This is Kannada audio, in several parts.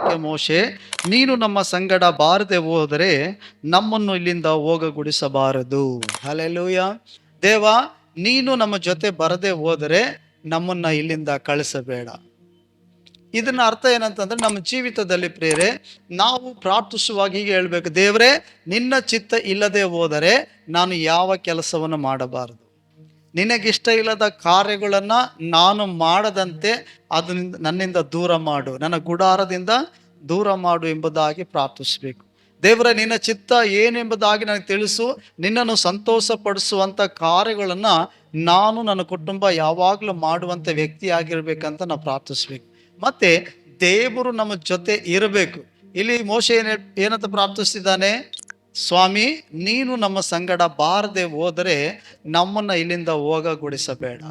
ಅದಕ್ಕೆ ಮೋಶೆ, ನೀನು ನಮ್ಮ ಸಂಗಡ ಬಾರದೆ ಹೋದರೆ ನಮ್ಮನ್ನು ಇಲ್ಲಿಂದ ಹೋಗಗೊಡಿಸಬಾರದು. ಅಲ್ಲೆಲೂಯ ದೇವ, ನೀನು ನಮ್ಮ ಜೊತೆ ಬರದೆ ಹೋದರೆ ನಮ್ಮನ್ನ ಇಲ್ಲಿಂದ ಕಳಿಸಬೇಡ. ಇದನ್ನ ಅರ್ಥ ಏನಂತಂದ್ರೆ, ನಮ್ಮ ಜೀವಿತದಲ್ಲಿ ಪ್ರೇರೆ ನಾವು ಪ್ರಾರ್ಥಿಸುವಾಗ ಹೀಗೆ ಹೇಳ್ಬೇಕು, ದೇವರೇ, ನಿನ್ನ ಚಿತ್ತ ಇಲ್ಲದೆ ಹೋದರೆ ನಾನು ಯಾವ ಕೆಲಸವನ್ನು ಮಾಡಬಾರದು. ನಿನಗಿಷ್ಟ ಇಲ್ಲದ ಕಾರ್ಯಗಳನ್ನು ನಾನು ಮಾಡದಂತೆ ಅದರಿಂದ ನನ್ನಿಂದ ದೂರ ಮಾಡು. ನನ್ನ ಗುಡಾರದಿಂದ ದೂರ ಮಾಡು ಎಂಬುದಾಗಿ ಪ್ರಾರ್ಥಿಸಬೇಕು. ದೇವರ, ನಿನ್ನ ಚಿತ್ತ ಏನೆಂಬುದಾಗಿ ನನಗೆ ತಿಳಿಸು. ನಿನ್ನನ್ನು ಸಂತೋಷಪಡಿಸುವಂಥ ಕಾರ್ಯಗಳನ್ನು ನಾನು ನನ್ನ ಕುಟುಂಬ ಯಾವಾಗಲೂ ಮಾಡುವಂಥ ವ್ಯಕ್ತಿ ಆಗಿರ್ಬೇಕಂತ ನಾವು ಪ್ರಾರ್ಥಿಸ್ಬೇಕು. ಮತ್ತು ದೇವರು ನಮ್ಮ ಜೊತೆ ಇರಬೇಕು. ಇಲ್ಲಿ ಮೋಶೆ ಏನ್ ಏನಂತ ಪ್ರಾರ್ಥಿಸ್ತಿದ್ದಾನೆ? ಸ್ವಾಮಿ, ನೀನು ನಮ್ಮ ಸಂಗಡ ಬಾರದೆ ಹೋದರೆ ನಮ್ಮನ್ನ ಇಲ್ಲಿಂದ ಹೋಗಗೊಡಿಸಬೇಡ.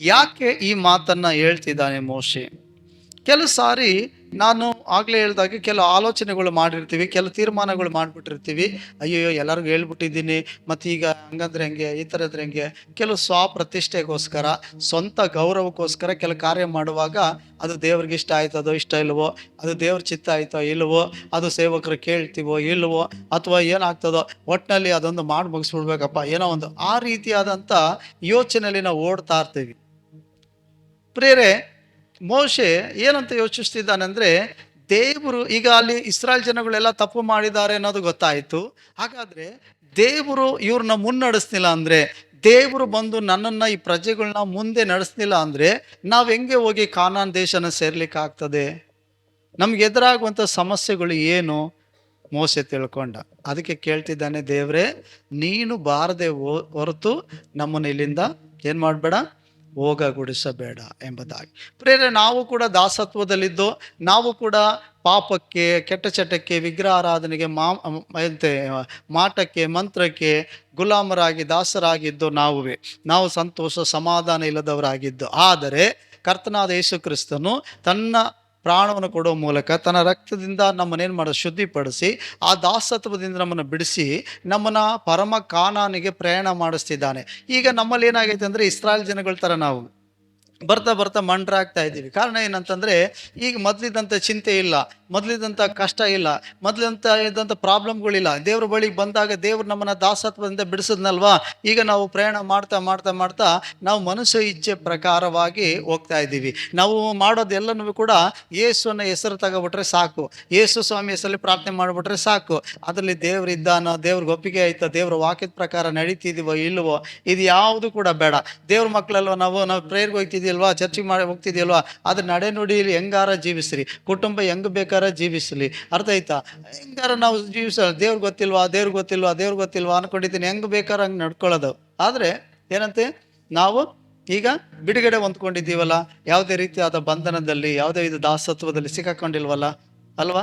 ಯಾಕೆ ಈ ಮಾತನ್ನ ಹೇಳ್ತಿದ್ದಾನೆ ಮೋಶೆ? ಕೆಲವು ಸಾರಿ ನಾನು ಆಗ್ಲೇ ಹೇಳ್ದಾಗೆ ಕೆಲವು ಆಲೋಚನೆಗಳು ಮಾಡಿರ್ತೀವಿ ಕೆಲವು ತೀರ್ಮಾನಗಳು ಮಾಡಿಬಿಟ್ಟಿರ್ತೀವಿ. ಅಯ್ಯೋ ಎಲ್ಲರಿಗೂ ಹೇಳ್ಬಿಟ್ಟಿದ್ದೀನಿ, ಮತ್ತು ಈಗ ಹಂಗಂದ್ರೆ ಹೆಂಗೆ, ಈ ಥರದ್ರೆ ಹೆಂಗೆ? ಕೆಲವು ಸ್ವಪ್ರತಿಷ್ಠೆಗೋಸ್ಕರ, ಸ್ವಂತ ಗೌರವಕ್ಕೋಸ್ಕರ ಕೆಲವು ಕಾರ್ಯ ಮಾಡುವಾಗ ಅದು ದೇವ್ರಿಗೆ ಇಷ್ಟ ಆಯ್ತದೋ ಇಷ್ಟ ಇಲ್ವೋ, ಅದು ದೇವ್ರ ಚಿತ್ತ ಆಯ್ತೋ ಇಲ್ಲವೋ ಅದು ಸೇವಕರು ಕೇಳ್ತೀವೋ ಇಲ್ಲವೋ ಅಥವಾ ಏನಾಗ್ತದೋ ಒಟ್ಟಿನಲ್ಲಿ ಅದೊಂದು ಮಾಡಿ ಮುಗಿಸ್ಬಿಡ್ಬೇಕಪ್ಪ, ಏನೋ ಒಂದು ಆ ರೀತಿಯಾದಂಥ ಯೋಚನೆಯಲ್ಲಿ ನಾವು ಓಡ್ತಾ ಇರ್ತೀವಿ. ಪ್ರೇರೆ, ಮೋಶೆ ಏನಂತ ಯೋಚಿಸ್ತಿದ್ದಾನೆಂದ್ರೆ ದೇವರು, ಈಗ ಅಲ್ಲಿ ಇಸ್ರಾಯೇಲ್ ಜನಗಳೆಲ್ಲ ತಪ್ಪು ಮಾಡಿದ್ದಾರೆ ಅನ್ನೋದು ಗೊತ್ತಾಯಿತು. ಹಾಗಾದರೆ ದೇವರು ಇವ್ರನ್ನ ಮುನ್ನಡೆಸ್ತಿಲ್ಲ ಅಂದರೆ, ದೇವರು ಬಂದು ನನ್ನನ್ನು ಈ ಪ್ರಜೆಗಳನ್ನ ಮುಂದೆ ನಡೆಸ್ಲಿಲ್ಲ ಅಂದರೆ ನಾವು ಹೆಂಗೆ ಹೋಗಿ ಕಾನಾನ್ ದೇಶನ ಸೇರ್ಲಿಕ್ಕೆ ಆಗ್ತದೆ? ನಮ್ಗೆ ಎದುರಾಗುವಂಥ ಸಮಸ್ಯೆಗಳು ಏನು? ಮೋಸೆ ತಿಳ್ಕೊಂಡ. ಅದಕ್ಕೆ ಕೇಳ್ತಿದ್ದಾನೆ, ದೇವ್ರೆ, ನೀನು ಬಾರದೆ ಹೊರತು ನಮ್ಮನ್ನು ಇಲ್ಲಿಂದ ಏನು ಮಾಡಬೇಡ? ಹೋಗಗೊಡಿಸಬೇಡ ಎಂಬುದಾಗಿ. ಪ್ರೇರೆ ನಾವು ಕೂಡ ದಾಸತ್ವದಲ್ಲಿದ್ದು, ನಾವು ಕೂಡ ಪಾಪಕ್ಕೆ, ಕೆಟ್ಟ ಚಟಕ್ಕೆ ವಿಗ್ರಹಾರಾಧನೆಗೆ ಮಾ, ಎಂತೆ, ಮಾಟಕ್ಕೆ, ಮಂತ್ರಕ್ಕೆ ಗುಲಾಮರಾಗಿ, ದಾಸರಾಗಿದ್ದು ನಾವುವೇ. ನಾವು ಸಂತೋಷ, ಸಮಾಧಾನ ಇಲ್ಲದವರಾಗಿದ್ದು. ಆದರೆ ಕರ್ತನಾದ ಯೇಸು ಕ್ರಿಸ್ತನು ತನ್ನ ಪ್ರಾಣವನ್ನು ಕೊಡುವ ಮೂಲಕ ತನ್ನ ರಕ್ತದಿಂದ ನಮ್ಮನ್ನೇನು ಮಾಡೋದು ಶುದ್ಧಿಪಡಿಸಿ, ಆ ದಾಸತ್ವದಿಂದ ನಮ್ಮನ್ನು ಬಿಡಿಸಿ, ನಮ್ಮನ್ನು ಪರಮ ಕಾನಾನಿಗೆ ಪ್ರಯಾಣ ಮಾಡಿಸ್ತಿದ್ದಾನೆ. ಈಗ ನಮ್ಮಲ್ಲಿ ಏನಾಗೈತೆ ಅಂದರೆ ಇಸ್ರಾಯೇಲ್ ಜನಗಳ ಥರ ನಾವು. ಬರ್ತಾ ಬರ್ತಾ ಮಂಡ್ರಾಗ್ತಾ ಇದ್ದೀವಿ. ಕಾರಣ ಏನಂತಂದ್ರೆ, ಈಗ ಮೊದಲಿದ್ದಂಥ ಚಿಂತೆ ಇಲ್ಲ ಮೊದಲಿದ್ದಂಥ ಕಷ್ಟ ಇಲ್ಲ ಮೊದಲಿದಂಥ ಇದ್ದಂಥ ಪ್ರಾಬ್ಲಮ್ಗಳಿಲ್ಲ ದೇವ್ರ ಬಳಿಗೆ ಬಂದಾಗ ದೇವ್ರು ನಮ್ಮನ್ನು ದಾಸತ್ವದಿಂದ ಬಿಡಿಸಿದ್ನಲ್ವಾ? ಈಗ ನಾವು ಪ್ರಯಾಣ ಮಾಡ್ತಾ ಮಾಡ್ತಾ ಮಾಡ್ತಾ ನಾವು ಮನಸ್ಸು ಇಚ್ಛೆ ಪ್ರಕಾರವಾಗಿ ಹೋಗ್ತಾ ಇದ್ದೀವಿ. ನಾವು ಮಾಡೋದೆಲ್ಲನೂ ಕೂಡ ಯೇಸುವನ್ನ ಹೆಸರು ತಗೊಬಿಟ್ರೆ ಸಾಕು. ಯೇಸು ಸ್ವಾಮಿ ಹೆಸರಲ್ಲಿ ಪ್ರಾರ್ಥನೆ ಮಾಡಿಬಿಟ್ರೆ ಸಾಕು. ಅದರಲ್ಲಿ ದೇವ್ರು ಇದ್ದಾನೋ ದೇವ್ರಿಗೆ ಒಪ್ಪಿಗೆ ಆಯ್ತಾ, ದೇವ್ರ ವಾಕ್ಯದ ಪ್ರಕಾರ ನಡೀತಿದೀವೋ, ಇಲ್ಲವೋ ಇದು ಯಾವುದು ಕೂಡ ಬೇಡ. ದೇವ್ರ ಮಕ್ಕಳಲ್ವ ನಾವು ನಾವು ಪ್ರೇಯರ್ಗೆ ಹೋಗ್ತಿದ್ಯಲ್ವಾ? ಚರ್ಚೆ ಮಾಡಿ ಹೋಗ್ತಿದ್ಯಲ್ವಾ? ಅದು ನಡೆ ನುಡಿಯಲ್ಲಿ ಹೆಂಗಾರ ಜೀವಿಸ್ರಿ? ಕುಟುಂಬ ಹೆಂಗ್ ಬೇಕಾರ ಜೀವಿಸ್ಲಿ? ಅರ್ಥ ಆಯ್ತಾ? ಹೆಂಗಾರ ನಾವು ಜೀವಿಸ ದೇವ್ರಿಗೆ ಗೊತ್ತಿಲ್ವಾ? ದೇವ್ರಿಗೆ ಗೊತ್ತಿಲ್ವಾ? ದೇವ್ರಿಗೆ ಗೊತ್ತಿಲ್ವಾ ಅನ್ಕೊಂಡಿದ್ದೀನಿ. ಹೆಂಗ್ ಬೇಕಾರ ಹಂಗೆ ನಡ್ಕೊಳ್ಳೋದು ಆದ್ರೆ ಏನಂತೆ? ನಾವು ಈಗ ಬಿಡುಗಡೆ ಹೊಂದ್ಕೊಂಡಿದ್ದೀವಲ್ಲ? ಯಾವುದೇ ರೀತಿಯಾದ ಬಂಧನದಲ್ಲಿ, ಯಾವುದೇ ಇದು ದಾಸತ್ವದಲ್ಲಿ ಸಿಕ್ಕಾಕೊಂಡಿಲ್ವಲ್ಲ? ಅಲ್ವಾ?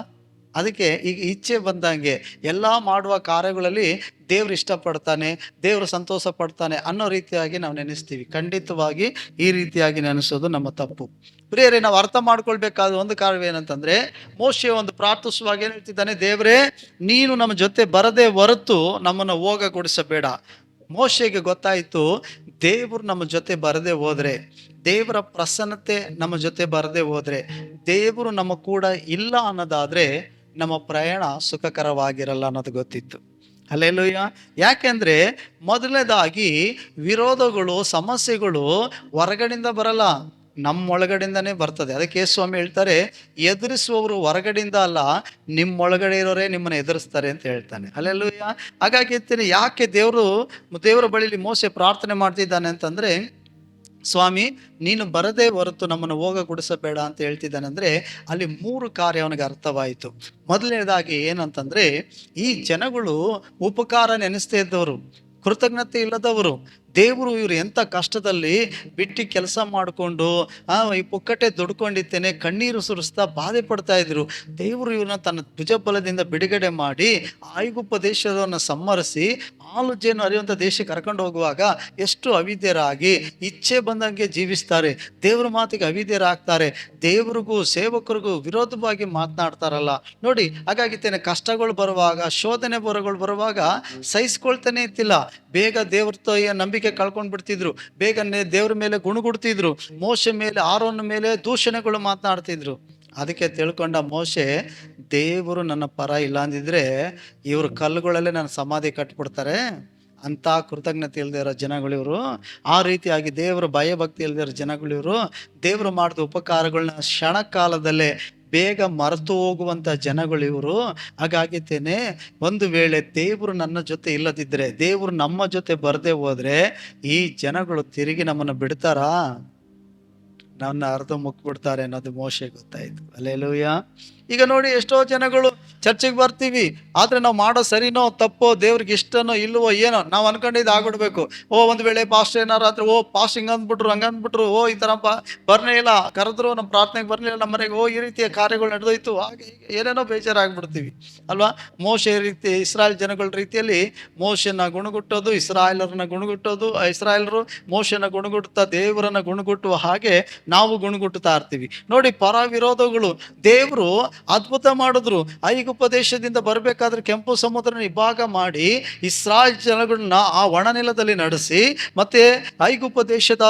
ಅದಕ್ಕೆ ಈಗ ಇಚ್ಛೆ ಬಂದಂಗೆ ಎಲ್ಲ ಮಾಡುವ ಕಾರ್ಯಗಳಲ್ಲಿ ದೇವ್ರು ಇಷ್ಟಪಡ್ತಾನೆ, ದೇವರು ಸಂತೋಷ ಪಡ್ತಾನೆ ಅನ್ನೋ ರೀತಿಯಾಗಿ ನಾವು ನೆನೆಸ್ತೀವಿ. ಖಂಡಿತವಾಗಿ ಈ ರೀತಿಯಾಗಿ ನೆನೆಸೋದು ನಮ್ಮ ತಪ್ಪು. ಪ್ರಿಯರೇ, ನಾವು ಅರ್ಥ ಮಾಡ್ಕೊಳ್ಬೇಕಾದ ಒಂದು ಕಾರ್ಯ ಏನಂತಂದ್ರೆ ಮೋಶೆ ಒಂದು ಪ್ರಾರ್ಥಿಸುವಾಗ ಏನು ಹೇಳ್ತಿದ್ದಾನೆ, ದೇವರೇ, ನೀನು ನಮ್ಮ ಜೊತೆ ಬರದೆ ಹೊರತು ನಮ್ಮನ್ನು ಹೋಗಗೊಡಿಸಬೇಡ. ಮೋಶೆಗೆ ಗೊತ್ತಾಯಿತು, ದೇವರು ನಮ್ಮ ಜೊತೆ ಬರದೆ ಹೋದ್ರೆ, ದೇವರ ಪ್ರಸನ್ನತೆ ನಮ್ಮ ಜೊತೆ ಬರದೆ ಹೋದ್ರೆ, ದೇವರು ನಮ್ಮ ಕೂಡ ಇಲ್ಲ ಅನ್ನೋದಾದ್ರೆ ನಮ್ಮ ಪ್ರಯಾಣ ಸುಖಕರವಾಗಿರಲ್ಲ ಅನ್ನೋದು ಗೊತ್ತಿತ್ತು. ಅಲ್ಲೆಲ್ಲೂಯ್ಯ ಯಾಕೆಂದರೆ ಮೊದಲನೇದಾಗಿ ವಿರೋಧಗಳು, ಸಮಸ್ಯೆಗಳು ಹೊರಗಡೆಯಿಂದ ಬರಲ್ಲ ನಮ್ಮ ಒಳಗಡೆಯಿಂದನೇ ಬರ್ತದೆ. ಅದಕ್ಕೆ ಸ್ವಾಮಿ ಹೇಳ್ತಾರೆ, ಎದುರಿಸುವವರು ಹೊರಗಡೆಯಿಂದ ಅಲ್ಲ ನಿಮ್ಮ ಒಳಗಡೆ ಇರೋರೇ ನಿಮ್ಮನ್ನು ಎದುರಿಸ್ತಾರೆ ಅಂತ ಹೇಳ್ತಾನೆ. ಅಲ್ಲೆಲ್ಲೂಯ್ಯ ಹಾಗಾಗಿ ಯಾಕೆ ದೇವರು, ದೇವರ ಬಳಿಲಿ ಮೋಸೆ ಪ್ರಾರ್ಥನೆ ಮಾಡ್ತಿದ್ದಾನೆ ಅಂತಂದ್ರೆ ಸ್ವಾಮಿ, ನೀನು ಬರದೇ ಹೊರತು ನಮ್ಮನ್ನು ಹೋಗ ಗುಡಿಸಬೇಡ ಅಂತ ಹೇಳ್ತಿದ್ದಾನಂದ್ರೆ ಅಲ್ಲಿ ಮೂರು ಕಾರ್ಯ ಅವನಿಗೆ ಅರ್ಥವಾಯಿತು. ಮೊದಲನೇದಾಗಿ ಏನಂತಂದ್ರೆ ಈ ಜನಗಳು ಉಪಕಾರ ನೆನೆಸ್ತಾ ಇದ್ದವರು, ಕೃತಜ್ಞತೆ ಇಲ್ಲದವರು ದೇವರು ಇವರು ಎಂಥ ಕಷ್ಟದಲ್ಲಿ ಬಿಟ್ಟು ಕೆಲಸ ಮಾಡಿಕೊಂಡು ಈ ಪುಕ್ಕಟೆ ದುಡ್ಕೊಂಡಿದ್ದೇನೆ, ಕಣ್ಣೀರು ಸುರಿಸ್ತಾ ಬಾಧೆ ಪಡ್ತಾ ಇದ್ರು. ದೇವರು ಇವ್ರನ್ನ ತನ್ನ ಭುಜಬಲದಿಂದ ಬಿಡುಗಡೆ ಮಾಡಿ ಆಯುಗುಪ್ಪ ದೇಶವನ್ನು ಸಮ್ಮರಿಸಿ ಹಾಲು ಜೇನು ಹರಿಯುವಂಥ ದೇಶಕ್ಕೆ ಕರ್ಕೊಂಡು ಹೋಗುವಾಗ ಎಷ್ಟು ಅವಿದ್ಯರಾಗಿ ಇಚ್ಛೆ ಬಂದಂಗೆ ಜೀವಿಸ್ತಾರೆ. ದೇವ್ರ ಮಾತಿಗೆ ಅವಿದ್ಯರಾಗ್ತಾರೆ ದೇವ್ರಿಗೂ ಸೇವಕರಿಗೂ ವಿರೋಧವಾಗಿ ಮಾತನಾಡ್ತಾರಲ್ಲ. ನೋಡಿ ಹಾಗಾಗಿ ತೇನೆ ಕಷ್ಟಗಳು ಬರುವಾಗ, ಶೋಧನೆ ಬರಗಳು ಬರುವಾಗ ಸಹಿಸ್ಕೊಳ್ತಾನೆ ಇತ್ತಿಲ್ಲ ಬೇಗ ದೇವ್ರ ತಾಯಿಯ ನಂಬಿಕೆ ಕಳ್ಕೊಂಡ್ ಬಿಡ್ತಿದ್ರು. ಬೇಗನೆ ದೇವ್ರ ಮೇಲೆ ಗುಣಗುಡ್ತಿದ್ರು. ಮೋಶ ಮೇಲೆ, ಆರೋನ ಮೇಲೆ ದೂಷಣೆಗಳು ಮಾತನಾಡ್ತಿದ್ರು. ಅದಕ್ಕೆ ತಿಳ್ಕೊಂಡ ಮೋಶೆ, ದೇವರು ನನ್ನ ಪರ ಇಲ್ಲ ಅಂದಿದ್ರೆ ಇವರು ಕಲ್ಲುಗಳಲ್ಲೇ ನನ್ನ ಸಮಾಧಿ ಕಟ್ಬಿಡ್ತಾರೆ. ಅಂತ ಕೃತಜ್ಞತೆ ಇಲ್ಲದೆ ಇರೋ ಇವರು. ಆ ರೀತಿಯಾಗಿ ದೇವರ ಭಯಭಕ್ತಿ ಇಲ್ಲದೆ ಇರೋ ಜನಗಳು ಇವರು. ದೇವರು ಮಾಡಿದ ಉಪಕಾರಗಳನ್ನ ಕ್ಷಣ ಕಾಲದಲ್ಲೇ ಬೇಗ ಮರೆತು ಹೋಗುವಂತ ಜನಗಳು ಇವರು. ಹಾಗಾಗಿದ್ದೇನೆ ಒಂದು ವೇಳೆ ದೇವರು ನನ್ನ ಜೊತೆ ಇಲ್ಲದಿದ್ದರೆ ದೇವರು ನಮ್ಮ ಜೊತೆ ಬರದೆ ಹೋದ್ರೆ ಈ ಜನಗಳು ತಿರುಗಿ ನಮ್ಮನ್ನು ಬಿಡ್ತಾರಾ? ನನ್ನ ಅರ್ಧ ಮುಕ್ಬಿಡ್ತಾರೆ ಅನ್ನೋದು ಮೋಶೆ ಗೊತ್ತಾಯ್ತು. ಅಲ್ಲೆಲ್ಲೂಯ್ಯ ಈಗ ನೋಡಿ ಎಷ್ಟೋ ಜನಗಳು ಚರ್ಚೆಗೆ ಬರ್ತೀವಿ, ಆದರೆ ನಾವು ಮಾಡೋ ಸರಿನೋ ತಪ್ಪೋ ದೇವ್ರಿಗೆ ಇಷ್ಟನೋ ಇಲ್ಲವೋ ಏನೋ, ನಾವು ಅನ್ಕೊಂಡಿದ್ದು ಆಗ್ಬಿಡ್ಬೇಕು. ಓ, ಒಂದು ವೇಳೆ ಪಾಸ್ಟ್ ಏನಾರು ಆದ್ರೆ, ಓ ಪಾಸ್ಟ್ ಹಿಂಗೆ ಅಂದ್ಬಿಟ್ರು, ಹಂಗೆ ಅಂದ್ಬಿಟ್ರು, ಓ, ಈ ಥರ ಪಾ ಇಲ್ಲ, ಕರೆದ್ರು, ನಮ್ಮ ಪ್ರಾರ್ಥನೆಗೆ ಬರಲಿಲ್ಲ ನಮ್ಮ ಮನೆಗೆ, ಓ, ಈ ರೀತಿಯ ಕಾರ್ಯಗಳು ನಡೆದೋಯ್ತು, ಹಾಗೆ ಏನೇನೋ ಬೇಜಾರಾಗ್ಬಿಡ್ತೀವಿ, ಅಲ್ವಾ? ಮೋಶೆ ರೀತಿ, ಇಸ್ರಾಯೇಲ್ ಜನಗಳ ರೀತಿಯಲ್ಲಿ ಮೋಶನ ಗುಣಗುಟ್ಟೋದು, ಇಸ್ರಾಯೇಲರನ್ನ ಗುಣಗುಟ್ಟೋದು, ಇಸ್ರಾಯೇಲರು ಮೋಶನ ಗುಣಗುಟ್ಟುತ್ತಾ ದೇವರನ್ನ ಗುಣಗುಟ್ಟುವ ಹಾಗೆ ನಾವು ಗುಣಗುಟ್ಟುತ್ತಾ ಇರ್ತೀವಿ. ನೋಡಿ ಪರ ವಿರೋಧಗಳು ದೇವರು ಅದ್ಭುತ ಮಾಡಿದ್ರು ಐಗುಪ್ತ ದೇಶದಿಂದ ಬರಬೇಕಾದ್ರೆ ಕೆಂಪು ಸಮುದ್ರನ ವಿಭಾಗ ಮಾಡಿ ಇಸ್ರಾಯೇಲ್ ಜನಗಳನ್ನ ಆ ಒಣನೆಲದಲ್ಲಿ ನಡೆಸಿ ಮತ್ತೆ ಐಗುಪ್ತ ದೇಶದ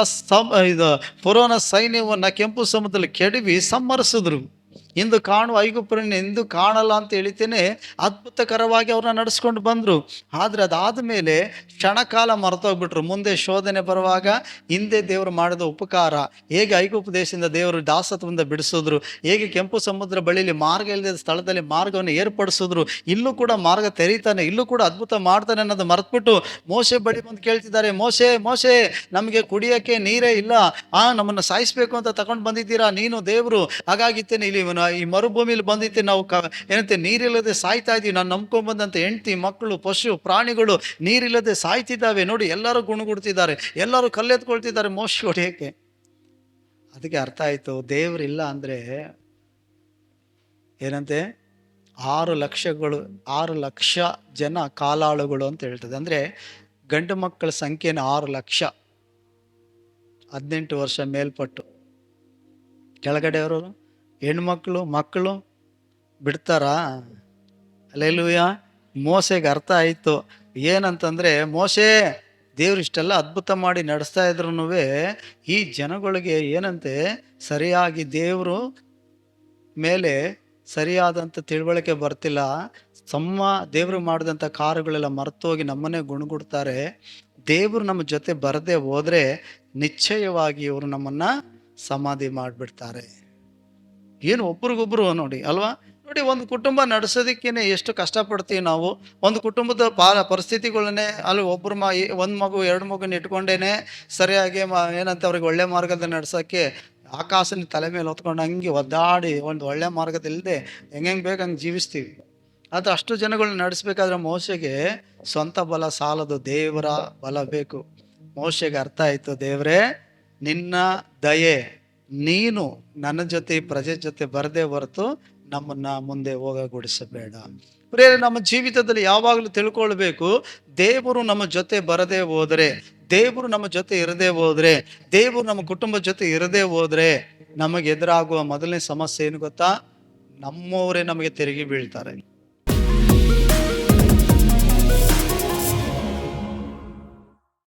ಇದು ಪುರೋನ ಸೈನ್ಯವನ್ನು ಕೆಂಪು ಸಮುದ್ರದಲ್ಲಿ ಕೆಡವಿ ಸಂಹರಿಸಿದ್ರು. ಇಂದು ಕಾಣುವ ಐಗುಪ್ತರನ್ನ ಎಂದು ಕಾಣಲ್ಲ ಅಂತ ಹೇಳಿತೇನೆ ಅದ್ಭುತಕರವಾಗಿ ಅವ್ರನ್ನ ನಡೆಸ್ಕೊಂಡು ಬಂದರು. ಆದರೆ ಅದಾದ ಮೇಲೆ ಕ್ಷಣಕಾಲ ಮರೆತೋಗ್ಬಿಟ್ರು. ಮುಂದೆ ಶೋಧನೆ ಬರುವಾಗ ಹಿಂದೆ ದೇವರು ಮಾಡಿದ ಉಪಕಾರ. ಹೇಗೆ ಐಗುಪ್ತ ದೇಶದಿಂದ ದೇವರು ದಾಸತ್ವದಿಂದ ಬಿಡಿಸಿದ್ರು. ಹೇಗೆ ಕೆಂಪು ಸಮುದ್ರ ಬಳಿಲಿ ಮಾರ್ಗ ಇಲ್ಲದ ಸ್ಥಳದಲ್ಲಿ ಮಾರ್ಗವನ್ನು ಏರ್ಪಡಿಸಿದ್ರು. ಇಲ್ಲೂ ಕೂಡ ಮಾರ್ಗ ತೆರೀತಾನೆ, ಇಲ್ಲೂ ಕೂಡ ಅದ್ಭುತ ಮಾಡ್ತಾನೆ ಅನ್ನೋದು ಮರೆತ್ಬಿಟ್ಟು ಮೋಸೆ ಬಳಿ ಬಂದು ಕೇಳ್ತಿದ್ದಾರೆ ಮೋಸೆ ಮೋಸೆ ನಮಗೆ ಕುಡಿಯೋಕ್ಕೆ ನೀರೇ ಇಲ್ಲ. ಆ, ನಮ್ಮನ್ನು ಸಾಯಿಸ್ಬೇಕು ಅಂತ ತಗೊಂಡು ಬಂದಿದ್ದೀರಾ? ನೀನು ದೇವರು. ಹಾಗಾಗಿತ್ತೇನೆ ಇಲ್ಲಿ ಇವನು ಈ ಮರುಭೂಮಿಲಿ ಬಂದಿತ್ತೆ ನಾವು ಕ, ಏನಂತೆ, ನೀರಿಲ್ಲದೆ ಸಾಯ್ತಾ ಇದ್ದೀವಿ ನಾನು ನಂಬ್ಕೊಂಬಂದಂಥ ಬಂದಂತ ಹೆಂಡತಿ ಮಕ್ಕಳು ಪಶು, ಪ್ರಾಣಿಗಳು ನೀರಿಲ್ಲದೆ ಸಾಯ್ತಿದ್ದಾವೆ. ನೋಡಿ, ಎಲ್ಲರೂ ಗುಣಗುಡ್ತಿದ್ದಾರೆ. ಎಲ್ಲರೂ ಕಲ್ಲೆತ್ಕೊಳ್ತಿದ್ದಾರೆ ಮೋಶ ಹೊಡೆಯಕ್ಕೆ ಅದಕ್ಕೆ ಅರ್ಥ ಆಯಿತು. ದೇವರಿಲ್ಲ ಅಂದರೆ ಏನಂತೆ, ಆರು ಲಕ್ಷಗಳು, ಆರು ಲಕ್ಷ ಜನ ಕಾಲಾಳುಗಳು ಅಂತ ಹೇಳ್ತದೆ. ಅಂದರೆ ಗಂಡು ಮಕ್ಕಳ ಸಂಖ್ಯೆನ ಆರು ಲಕ್ಷ. ಹದಿನೆಂಟು ವರ್ಷ ಮೇಲ್ಪಟ್ಟು. ಕೆಳಗಡೆಯವರು? ಹೆಣ್ಮಕ್ಳು, ಮಕ್ಕಳು ಬಿಡ್ತಾರಾ? ಅಲ್ಲೆಲ್ಲೂಯ ಮೋಸೆಗೆ ಅರ್ಥ ಆಯಿತು. ಏನಂತಂದರೆ, ಮೋಸೆ ದೇವ್ರು ಇಷ್ಟೆಲ್ಲ ಅದ್ಭುತ ಮಾಡಿ ನಡೆಸ್ತಾ ಇದ್ರು ಈ ಜನಗಳಿಗೆ ಏನಂತೆ? ಸರಿಯಾಗಿ ದೇವರು ಮೇಲೆ ಸರಿಯಾದಂಥ ತಿಳುವಳಿಕೆ ಬರ್ತಿಲ್ಲ. ಸಮ್ಮ ದೇವರು ಮಾಡಿದಂಥ ಕಾರುಗಳೆಲ್ಲ ಮರ್ತೋಗಿ ನಮ್ಮನ್ನೇ ಗುಣಗುಡ್ತಾರೆ. ದೇವರು ನಮ್ಮ ಜೊತೆ ಬರದೆ ಹೋದರೆ ನಿಶ್ಚಯವಾಗಿ ಇವರು ನಮ್ಮನ್ನು ಸಮಾಧಿ ಮಾಡಿಬಿಡ್ತಾರೆ. ಏನು ಒಬ್ರಿಗೊಬ್ರು ನೋಡಿ, ಅಲ್ವಾ? ನೋಡಿ, ಒಂದು ಕುಟುಂಬ ನಡೆಸೋದಕ್ಕೇನೆ ಎಷ್ಟು ಕಷ್ಟಪಡ್ತೀವಿ ನಾವು. ಒಂದು ಕುಟುಂಬದ ಪಾ ಪರಿಸ್ಥಿತಿಗಳನ್ನೇ ಅಲ್ಲಿ ಒಬ್ಬರು ಮ ಒಂದು ಮಗು, ಎರಡು ಮಗುನ ಇಟ್ಕೊಂಡೇನೆ ಸರಿಯಾಗಿ ಮ, ಏನಂತ ಅವ್ರಿಗೆ ಒಳ್ಳೆ ಮಾರ್ಗದಲ್ಲಿ ನಡೆಸೋಕ್ಕೆ ಆಕಾಶನ ತಲೆ ಮೇಲೆ ಹೊತ್ಕೊಂಡು ಹಂಗೆ ಒದ್ದಾಡಿ ಒಂದು ಒಳ್ಳೆ ಮಾರ್ಗದಲ್ಲಿದೆ ಹೆಂಗೆ ಹೆಂಗೆ ಬೇಕು ಹಂಗೆ ಜೀವಿಸ್ತೀವಿ. ಅದು ಅಷ್ಟು ಜನಗಳನ್ನ ನಡೆಸ್ಬೇಕಾದ್ರೆ ಮೋಸೆಗೆ ಸ್ವಂತ ಬಲ ಸಾಲದು, ದೇವರ ಬಲ ಬೇಕು. ಮೋಸೆಗೆ ಅರ್ಥ ಆಯಿತು, ದೇವರೇ, ನಿನ್ನ ದಯೆ. ನೀನು ನನ್ನ ಜೊತೆ, ಪ್ರಜೆ ಜೊತೆ ಬರದೇ ಹೊರತು ನಮ್ಮನ್ನ ಮುಂದೆ ಹೋಗಗೊಡಿಸಬೇಡ. ಪ್ರೇರೆ ನಮ್ಮ ಜೀವಿತದಲ್ಲಿ ಯಾವಾಗಲೂ ತಿಳ್ಕೊಳ್ಬೇಕು, ದೇವರು ನಮ್ಮ ಜೊತೆ ಬರದೇ ಹೋದರೆ, ದೇವರು ನಮ್ಮ ಜೊತೆ ಇರದೇ ಹೋದ್ರೆ, ದೇವರು ನಮ್ಮ ಕುಟುಂಬ ಜೊತೆ ಇರದೇ ಹೋದ್ರೆ ನಮಗೆ ಎದುರಾಗುವ ಮೊದಲನೇ ಸಮಸ್ಯೆ ಏನು ಗೊತ್ತಾ? ನಮ್ಮವರೇ ನಮಗೆ ತೆರಿಗೆ ಬೀಳ್ತಾರೆ.